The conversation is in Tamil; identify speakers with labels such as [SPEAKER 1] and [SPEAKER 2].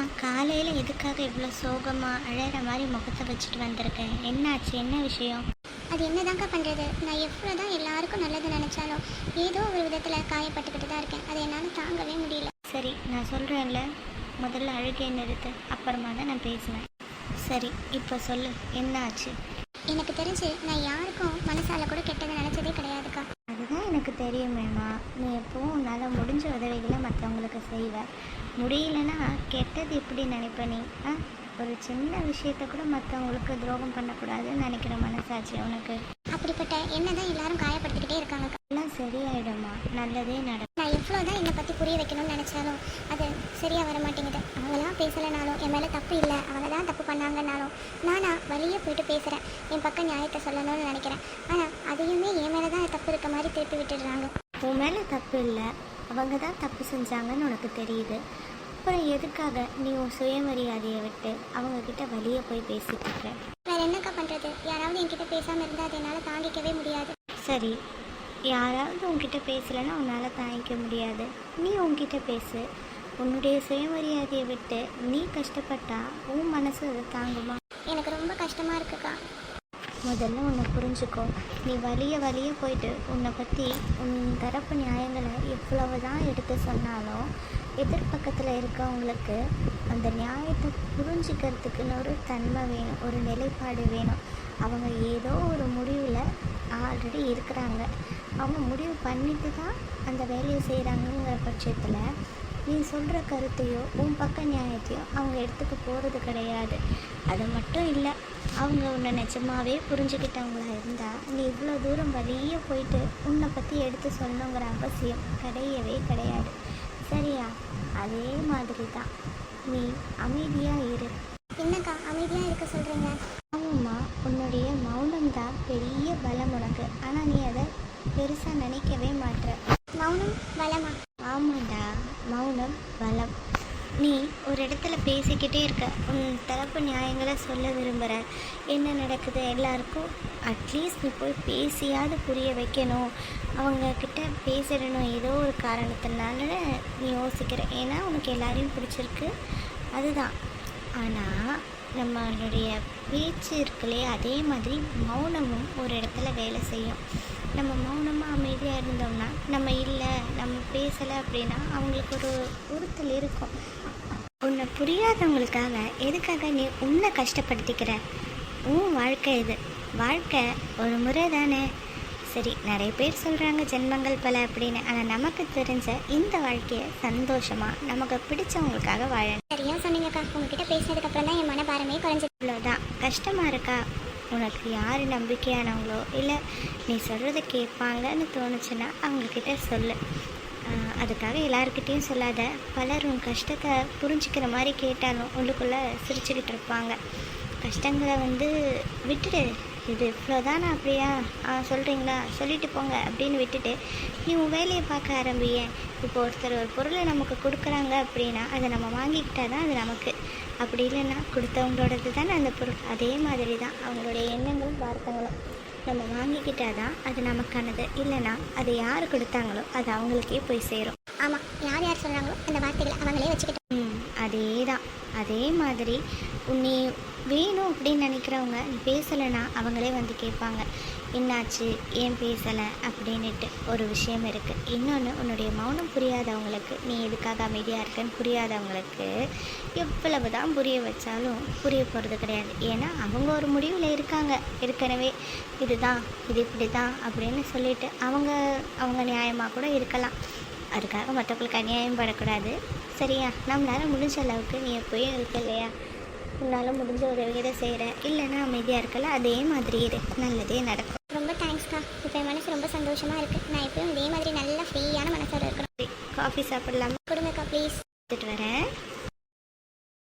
[SPEAKER 1] அம்மா காலையில் எதுக்காக இவ்வளோ சோகமாக அழகிற மாதிரி முகத்தை வச்சுட்டு வந்திருக்கேன் என்னாச்சு? என்ன விஷயம்?
[SPEAKER 2] அது என்னதான்க்கா பண்ணுறது நான் எவ்வளோ தான் எல்லாருக்கும் நல்லது நினச்சாலும் ஏதோ ஒரு விதத்தில் காயப்பட்டுக்கிட்டு தான் இருக்கேன். அதை என்னால் தாங்கவே முடியல.
[SPEAKER 1] சரி நான் சொல்கிறேன்ல முதல்ல அழுகையை நிறுத்து. அப்புறமா தான் நான் பேசினேன் சரி இப்போ சொல்லு. என்ன ஆச்சு
[SPEAKER 2] எனக்கு தெரிஞ்சு நான் யாருக்கும் மனசால கூட கெட்டதை நினச்சதே கிடையாதுக்கா.
[SPEAKER 1] எனக்கு தெரியுமேம்மா நீ எப்பவும் உன்னால் முடிஞ்ச உதவிகளை மற்றவங்களுக்கு செய்வ. முடியலன்னா கெட்டது எப்படி நினைப்ப நீ? ஆ? ஒரு சின்ன விஷயத்த கூட மற்றவங்களுக்கு துரோகம் பண்ணக்கூடாதுன்னு நினைக்கிற மனசாட்சி உனக்கு.
[SPEAKER 2] அப்படிப்பட்ட என்ன தான் எல்லாரும் காயப்படுத்திக்கிட்டே இருக்காங்கக்கா
[SPEAKER 1] எல்லாம் சரியாயிடும்மா. நல்லதே நடக்கும்
[SPEAKER 2] நான் எவ்வளோ தான் என்னை பற்றி புரிய வைக்கணும்னு நினச்சாலும் அது சரியாக வர மாட்டேங்குது அவங்களாம் பேசலைனாலும் என் மேலே தப்பு இல்லை. அவங்க தான் தப்பு பண்ணாங்கன்னாலும் நானா வழியே போயிட்டு பேசுகிறேன் என் பக்கம் நியாயத்தை சொல்லணும்னு நினைக்கிறேன். ஆனால் அதையுமே என் மேலே தான் தப்பு இருக்க மாதிரி திருப்பி விட்டுடுறாங்க.
[SPEAKER 1] உன் மேலே தப்பு இல்லை. அவங்க தான் தப்பு செஞ்சாங்கன்னு உனக்கு தெரியுது. அப்புறம் எதுக்காக நீ உன் சுயமரியாதையை விட்டு அவங்கக்கிட்ட வெளியே போய் பேசிட்டு இருக்க?
[SPEAKER 2] வேற என்னக்கா பண்ணுறது யாராவது என்கிட்ட பேசாமல் இருந்தால் அதை என்னால் தாங்கிக்கவே முடியாது.
[SPEAKER 1] சரி யாராவது உன்கிட்ட பேசலைன்னா உன்னால் தாங்கிக்க முடியாது. நீ உன்கிட்ட பேசு. உன்னுடைய சுயமரியாதையை விட்டு நீ கஷ்டப்பட்டா உன் மனசு அதை தாங்குமா?
[SPEAKER 2] எனக்கு ரொம்ப கஷ்டமாக இருக்குக்கா.
[SPEAKER 1] முதல்ல உன்னை புரிஞ்சுக்கோ. நீ வலிய வலிய போயிட்டு உன்னை பற்றி உன் தரப்பு நியாயங்களை எவ்வளவு தான் எடுத்து சொன்னாலும் எதிர்பக்கத்தில் இருக்கவங்களுக்கு அந்த நியாயத்தை புரிஞ்சுக்கிறதுக்குன்னு ஒரு தன்மை வேணும் ஒரு நிலைப்பாடு வேணும். அவங்க ஏதோ ஒரு முடிவில் ஆல்ரெடி இருக்கிறாங்க. அவங்க முடிவு பண்ணிட்டு தான் அந்த வேலையை செய்கிறாங்கங்கிற பட்சத்தில் நீ சொல்கிற கருத்தையோ உன் பக்க நியாயத்தையோ அவங்க எடுத்துக்க போகிறது கிடையாது. அது மட்டும் இல்லை அவங்க உன்னை நிஜமாவே புரிஞ்சுக்கிட்டவங்களா இருந்தால் நீ இவ்வளோ தூரம் வெளியே போயிட்டு உன்னை பற்றி எடுத்து சொல்லணுங்கிற அவசியம் கிடையவே கிடையாது. சரியா? அதே மாதிரி தான் நீ அமைதியாக இரு.
[SPEAKER 2] என்னக்கா அமைதியாக இருக்க சொல்கிறீங்க
[SPEAKER 1] தான் பெரிய பலம் உனக்கு. ஆனால் நீ அதை பெருசாக நினைக்கவே மாட்ற.
[SPEAKER 2] மௌனம் பலமா.
[SPEAKER 1] ஆமாண்டா மௌனம் பலம். நீ ஒரு இடத்துல பேசிக்கிட்டே இருக்க. உன் தரப்பு நியாயங்களை சொல்ல விரும்புகிற என்ன நடக்குது எல்லாருக்கும்? அட்லீஸ்ட் நீ போய் பேசியாவது புரிய வைக்கணும். அவங்க கிட்ட பேசிடணும். ஏதோ ஒரு காரணத்தினால நீ யோசிக்கிற. ஏன்னா உனக்கு எல்லாரையும் பிடிச்சிருக்கு. அதுதான். ஆனால் நம்மளுடைய பேச்சு இருக்குல்லையே அதே மாதிரி மௌனமும் ஒரு இடத்துல வேலை செய்யும். நம்ம மௌனமாக அமைதியாக இருந்தோம்னா நம்ம இல்லை நம்ம பேசலை அப்படின்னா அவங்களுக்கு ஒரு உறுத்தல் இருக்கும். உன்னை புரியாதவங்களுக்காக எதுக்காக நீ உன்னை கஷ்டப்படுத்திக்கிற? உன் வாழ்க்கை இது. வாழ்க்கை ஒரு முறை தானே. சரி நிறைய பேர் சொல்கிறாங்க ஜென்மங்கள் பல அப்படின்னு. ஆனால் நமக்கு தெரிஞ்ச இந்த வாழ்க்கையை சந்தோஷமாக நமக்கு பிடிச்சவங்களுக்காக வாழணும்.
[SPEAKER 2] சரியா உங்ககிட்ட பேசினதுக்கப்புறம் தான் என் மனபாரமே குறைஞ்சது
[SPEAKER 1] இவ்வளோதான் கஷ்டமாக இருக்கா? உனக்கு யார் நம்பிக்கையானவங்களோ இல்லை நீ சொல்கிறத கேட்பாங்கன்னு தோணுச்சுன்னா அவங்கக்கிட்ட சொல்லு. அதுக்காக எல்லாருக்கிட்டேயும் சொல்லாத. பலர் உன் கஷ்டத்தை புரிஞ்சுக்கிற மாதிரி கேட்டாலும் உள்ளுக்குள்ளே சிரிச்சுக்கிட்டு இருப்பாங்க. கஷ்டங்களை வந்து விட்டுடு. இது இவ்வளோதானா அப்படியா ஆ சொல்கிறீங்களா சொல்லிட்டு போங்க அப்படின்னு விட்டுட்டு நீ உன் வேலையை பார்க்க ஆரம்பிய. இப்போ ஒருத்தர் ஒரு பொருளை நமக்கு கொடுக்குறாங்க அப்படின்னா அதை நம்ம வாங்கிக்கிட்டா தான் அது நமக்கு. அப்படி இல்லைன்னா கொடுத்தவங்களோடது தானே அந்த பொருள். அதே மாதிரி தான் அவங்களுடைய எண்ணங்களும் வார்த்தைகளும். நம்ம வாங்கிக்கிட்டா தான் அது நமக்கானது. இல்லைன்னா அதை யார் கொடுத்தாங்களோ அது அவங்களுக்கே போய் சேரும்.
[SPEAKER 2] ஆமாம் யார் யார் சொல்கிறாங்களோ அந்த வார்த்தைகளை அவங்களே வச்சுக்கிட்டோம்
[SPEAKER 1] அதே தான் அதே மாதிரி உன்னை வேணும் அப்படின்னு நினைக்கிறவங்க நீ பேசலைன்னா அவங்களே வந்து கேட்பாங்க. என்னாச்சு? ஏன் பேசலை? அப்படின்னுட்டு ஒரு விஷயம் இருக்குது இன்னொன்று உன்னுடைய மௌனம் புரியாதவங்களுக்கு நீ எதுக்காக அமைதியாக இருக்கன்னு புரியாதவங்களுக்கு எவ்வளவு தான் புரிய வச்சாலும் புரிய போகிறது கிடையாது. ஏன்னா அவங்க ஒரு முடிவில் இருக்காங்க. ஏற்கனவே இதுதான் இது இப்படி தான் அப்படின்னு சொல்லிட்டு அவங்க அவங்க நியாயமாக கூட இருக்கலாம். அதுக்காக மற்றவங்களுக்கு அநியாயம் படக்கூடாது. சரியா? நம்மளால முடிஞ்ச அளவுக்கு நீ எப்போயும் இருக்க இல்லையா? உன்னால் முடிஞ்ச உதவிகளை செய்கிற இல்லைன்னா அமைதியாக இருக்கல அதே மாதிரி இரு. நல்லதே நடக்கும்.
[SPEAKER 2] ரொம்ப தேங்க்ஸ்க்கா இப்போ என் மனசு ரொம்ப சந்தோஷமாக இருக்குது நான் எப்பயும் இதே மாதிரி நல்ல ஃப்ரீயான மனசோட இருக்கணும்.
[SPEAKER 1] காஃபி சாப்பிடலாமா?
[SPEAKER 2] கொடுங்கக்கா ப்ளீஸ்
[SPEAKER 1] எடுத்துகிட்டு வரேன்.